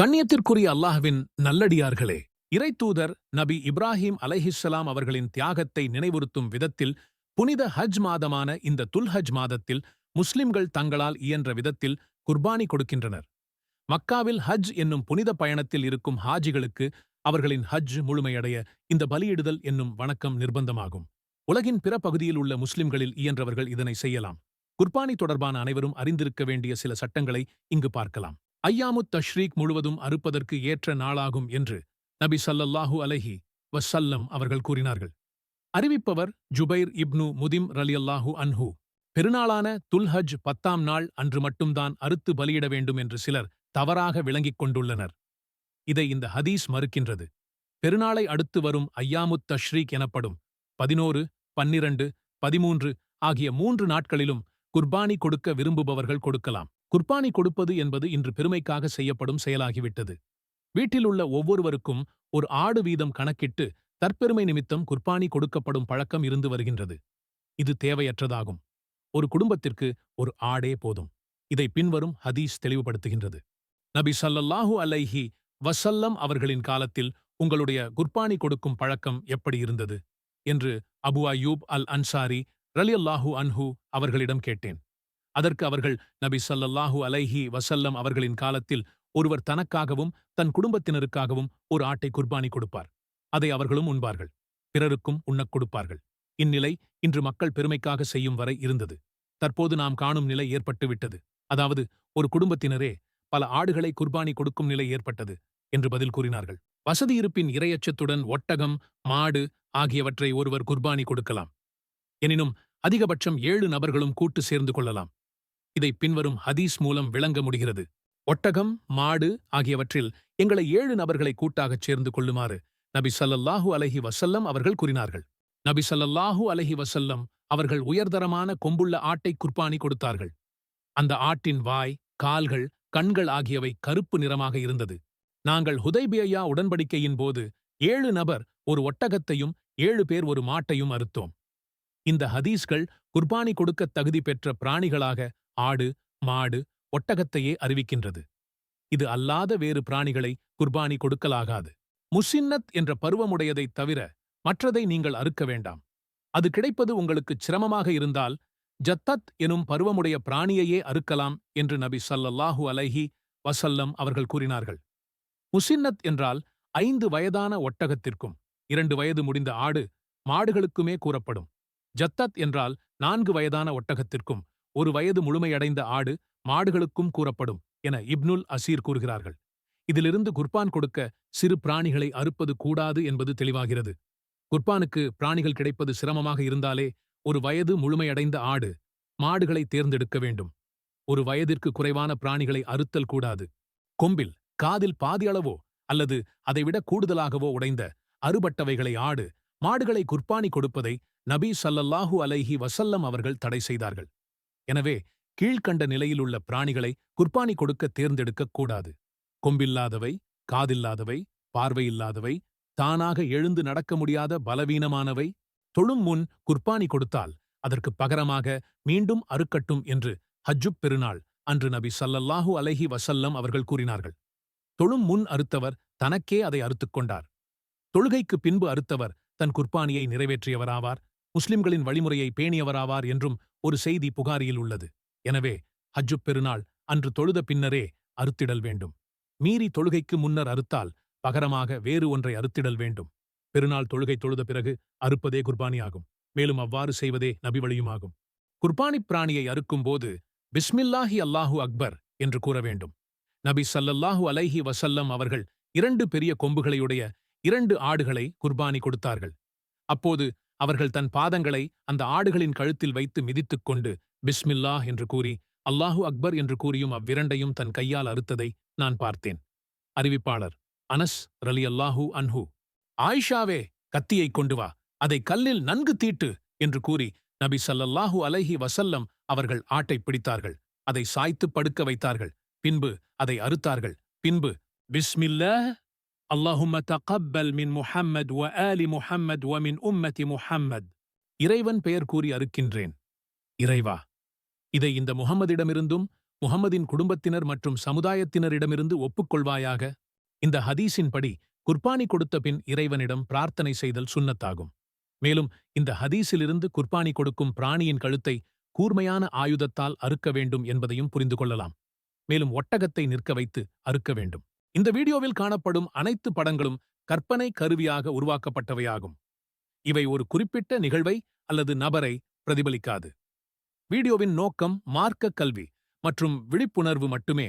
கண்ணியத்திற்குரிய அல்லாஹ்வின் நல்லடியார்களே இறைத்தூதர் நபி இப்ராஹிம் அலைஹிஸ்ஸலாம் அவர்களின் தியாகத்தை நினைவுறுத்தும் விதத்தில் புனித ஹஜ் மாதமான இந்த துல்ஹஜ் மாதத்தில் முஸ்லிம்கள் தங்களால் இயன்ற விதத்தில் குர்பானி கொடுக்கின்றனர். மக்காவில் ஹஜ் என்னும் புனித பயணத்தில் இருக்கும் ஹாஜிகளுக்கு அவர்களின் ஹஜ் முழுமையடைய இந்த பலியிடுதல் என்னும் வணக்கம் நிர்பந்தமாகும். உலகின் பிற பகுதியில் உள்ள முஸ்லிம்களில் இயன்றவர்கள் இதனை செய்யலாம். குர்பானி தொடர்பான அனைவரும் அறிந்திருக்க வேண்டிய சில சட்டங்களை இங்கு பார்க்கலாம். ஐயாமுத் தஷ்ரீக் முழுவதும் அறுப்பதற்கு ஏற்ற நாளாகும் என்று நபி சல்லல்லாஹு அலைஹி வசல்லம் அவர்கள் கூறினார்கள். அறிவிப்பவர் ஜுபைர் இப்னு முதிம் ரலியல்லாஹு அன்ஹு. பெருநாளான துல்ஹஜ் பத்தாம் நாள் அன்று மட்டும்தான் அறுத்து பலியிட வேண்டும் என்று சிலர் தவறாக விளங்கிக் கொண்டுள்ளனர். இதை இந்த ஹதீஸ் மறுக்கின்றது. பெருநாளை அடுத்து வரும் ஐயாமுத் தஷ்ரீக் எனப்படும் பதினோரு பன்னிரண்டு பதிமூன்று ஆகிய மூன்று நாட்களிலும் குர்பானி கொடுக்க விரும்புபவர்கள் கொடுக்கலாம். குர்பானி கொடுப்பது என்பது இன்று பெருமைக்காக செய்யப்படும் செயலாகிவிட்டது. வீட்டிலுள்ள ஒவ்வொருவருக்கும் ஒரு ஆடு வீதம் கணக்கிட்டு தற்பெருமை நிமித்தம் குர்பானி கொடுக்கப்படும் பழக்கம் இருந்து வருகின்றது. இது தேவையற்றதாகும். ஒரு குடும்பத்திற்கு ஒரு ஆடே போதும். இதை பின்வரும் ஹதீஸ் தெளிவுபடுத்துகின்றது. நபி சல்லல்லாஹு அலைஹி வசல்லம் அவர்களின் காலத்தில் உங்களுடைய குர்பானி கொடுக்கும் பழக்கம் எப்படி இருந்தது? என்று அபு அயூப் அல் அன்சாரி ரலியல்லாஹு அன்ஹு அவர்களிடம் கேட்டேன். அதற்கு அவர்கள் நபி சல்லல்லாஹு அலைஹி வசல்லம் அவர்களின் காலத்தில் ஒருவர் தனக்காகவும் தன் குடும்பத்தினருக்காகவும் ஒரு ஆட்டை குர்பானி கொடுப்பார். அதை அவர்களும் உண்பார்கள். பிறருக்கும் உண்ணக் கொடுப்பார்கள். இந்நிலை இன்று மக்கள் பெருமைக்காக செய்யும் வரை இருந்தது. தற்போது நாம் காணும் நிலை ஏற்பட்டுவிட்டது அதாவது ஒரு குடும்பத்தினரே பல ஆடுகளை குர்பானி கொடுக்கும் நிலை ஏற்பட்டது என்று பதில் கூறினார்கள். வசதியிருப்பின் இரையச்சத்துடன் ஒட்டகம் மாடு ஆகியவற்றை ஒருவர் குர்பானி கொடுக்கலாம். எனினும் அதிகபட்சம் ஏழு நபர்களும் கூட்டு சேர்ந்து கொள்ளலாம். இதை பின்வரும் ஹதீஸ் மூலம் விளங்க முடிகிறது. ஒட்டகம் மாடு ஆகியவற்றில் எங்களை ஏழு நபர்களை கூட்டாகச் சேர்ந்து கொள்ளுமாறு நபி சல்லல்லாஹு அலஹி வசல்லம் அவர்கள் கூறினார்கள். நபி சல்லல்லாஹு அலஹி வசல்லம் அவர்கள் உயர்தரமான கொம்புள்ள ஆட்டை குர்பானி கொடுத்தார்கள். அந்த ஆட்டின் வாய் கால்கள் கண்கள் ஆகியவை கருப்பு நிறமாக இருந்தது. நாங்கள் ஹுதைபியா உடன்படிக்கையின் போது ஏழு நபர் ஒரு ஒட்டகத்தையும் ஏழு பேர் ஒரு மாட்டையும் அறுத்தோம். இந்த ஹதீஸ்கள் குர்பானி கொடுக்கத் தகுதி பெற்ற பிராணிகளாக ஆடு மாடு ஒட்டகத்தையே அறிவிக்கின்றது. இது அல்லாத வேறு பிராணிகளை குர்பானி கொடுக்கலாகாது. முஷின்னத் என்ற பருவமுடையதைத் தவிர மற்றதை நீங்கள் அறுக்க வேண்டாம். அது கிடைப்பது உங்களுக்கு சிரமமாக இருந்தால் ஜத்தத் எனும் பருவமுடைய பிராணியையே அறுக்கலாம் என்று நபி சல்லல்லாஹு அலைஹி வசல்லம் அவர்கள் கூறினார்கள். முசின்னத் என்றால் ஐந்து வயதான ஒட்டகத்திற்கும் இரண்டு வயது முடிந்த ஆடு மாடுகளுக்குமே கூறப்படும். ஜத்தத் என்றால் நான்கு வயதான ஒட்டகத்திற்கும் ஒரு வயது முழுமையடைந்த ஆடு மாடுகளுக்கும் கூறப்படும் என இப்னுல் அசீர் கூறுகிறார்கள். இதிலிருந்து குர்பான் கொடுக்க சிறு பிராணிகளை அறுப்பது கூடாது என்பது தெளிவாகிறது. குர்பானுக்கு பிராணிகள் கிடைப்பது சிரமமாக இருந்தாலே ஒரு வயது முழுமையடைந்த ஆடு மாடுகளை தேர்ந்தெடுக்க வேண்டும். ஒரு வயதிற்கு குறைவான பிராணிகளை அறுத்தல் கூடாது. கொம்பில் காதில் பாதியளவோ அல்லது அதைவிட கூடுதலாகவோ உடைந்த அறுபட்டவைகளை ஆடு மாடுகளை குர்பானி கொடுப்பதை நபி சல்லல்லாஹு அலைஹி வசல்லம் அவர்கள் தடை செய்தார்கள். எனவே கீழ்க்கண்ட நிலையிலுள்ள பிராணிகளை குர்பானி கொடுக்க தேர்ந்தெடுக்கக் கூடாது. கொம்பில்லாதவை காதில்லாதவை பார்வையில்லாதவை தானாக எழுந்து நடக்க முடியாத பலவீனமானவை தொழும் முன் குர்பானி கொடுத்தால் அதற்கு பகரமாக மீண்டும் அறுக்கட்டும் என்று ஹஜ்ஜுப் பெருநாள் அன்று நபி சல்லல்லாஹு அலைஹி வசல்லம் அவர்கள் கூறினார்கள். தொழும் முன் அறுத்தவர் தனக்கே அதை அறுத்துக் கொண்டார். தொழுகைக்கு பின்பு அறுத்தவர் தன் குர்பானியை நிறைவேற்றியவராவார் முஸ்லிம்களின் வழிமுறையை பேணியவராவார் என்றும் ஒரு செய்தி புகாரியில் உள்ளது. எனவே ஹஜ்ஜு பெருநாள் அன்று தொழுத பின்னரே அறுத்திடல் வேண்டும். மீறி தொழுகைக்கு முன்னர் அறுத்தால் பகரமாக வேறு ஒன்றை அறுத்திடல் வேண்டும். பெருநாள் தொழுகை தொழுத பிறகு அறுப்பதே குர்பானியாகும். மேலும் அவ்வாறு செய்வதே நபி வழியுமாகும் குர்பானிப் பிராணியை அறுக்கும் போது பிஸ்மில்லாஹி அல்லாஹு அக்பர் என்று கூற வேண்டும். நபி சல்லல்லாஹு அலைஹி வசல்லம் அவர்கள் இரண்டு பெரிய கொம்புகளையுடைய இரண்டு ஆடுகளை குர்பானி கொடுத்தார்கள். அப்போது அவர்கள் தன் பாதங்களை அந்த ஆடுகளின் கழுத்தில் வைத்து மிதித்துக் கொண்டு பிஸ்மில்லா என்று கூறி அல்லாஹு அக்பர் என்று கூறியும் அவ்விரண்டையும் தன் கையால் அறுத்ததை நான் பார்த்தேன். அறிவிப்பாளர் அனஸ் ரலி அல்லாஹூ அன்ஹு ஆயிஷாவே கத்தியைக் கொண்டு வா அதை கல்லில் நன்கு தீட்டு என்று கூறி நபி சல்லல்லாஹு அலைஹி வசல்லம் அவர்கள் ஆட்டை பிடித்தார்கள். அதை சாய்த்து படுக்க வைத்தார்கள். பின்பு அதை அறுத்தார்கள். பின்பு பிஸ்மில்ல அல்லாஹும்ம தகப்பல் மின் முஹம்மத் வ ஆலி முஹம்மத் வ மின் உம்மதி முஹம்மத் இறைவன் பெயர் கூறி அறுக்கின்றேன். இறைவா இதை இந்த முகமதிடமிருந்தும் முஹம்மதின் குடும்பத்தினர் மற்றும் சமுதாயத்தினரிடமிருந்து ஒப்புக்கொள்வாயாக. இந்த ஹதீஸின்படி குர்பானி கொடுத்த பின் இறைவனிடம் பிரார்த்தனை செய்தல் சுன்னத்தாகும் மேலும் இந்த ஹதீஸிலிருந்து குர்பானி கொடுக்கும் பிராணியின் கழுத்தை கூர்மையான ஆயுதத்தால் அறுக்க வேண்டும் என்பதையும் புரிந்து கொள்ளலாம். மேலும் ஒட்டகத்தை நிற்க வைத்து அறுக்க வேண்டும். இந்த வீடியோவில் காணப்படும் அனைத்து படங்களும் கற்பனை கருவியாக உருவாக்கப்பட்டவையாகும். இவை ஒரு குறிப்பிட்ட நிகழ்வை அல்லது நபரை பிரதிபலிக்காது. வீடியோவின் நோக்கம் மார்க்க கல்வி மற்றும் விழிப்புணர்வு மட்டுமே.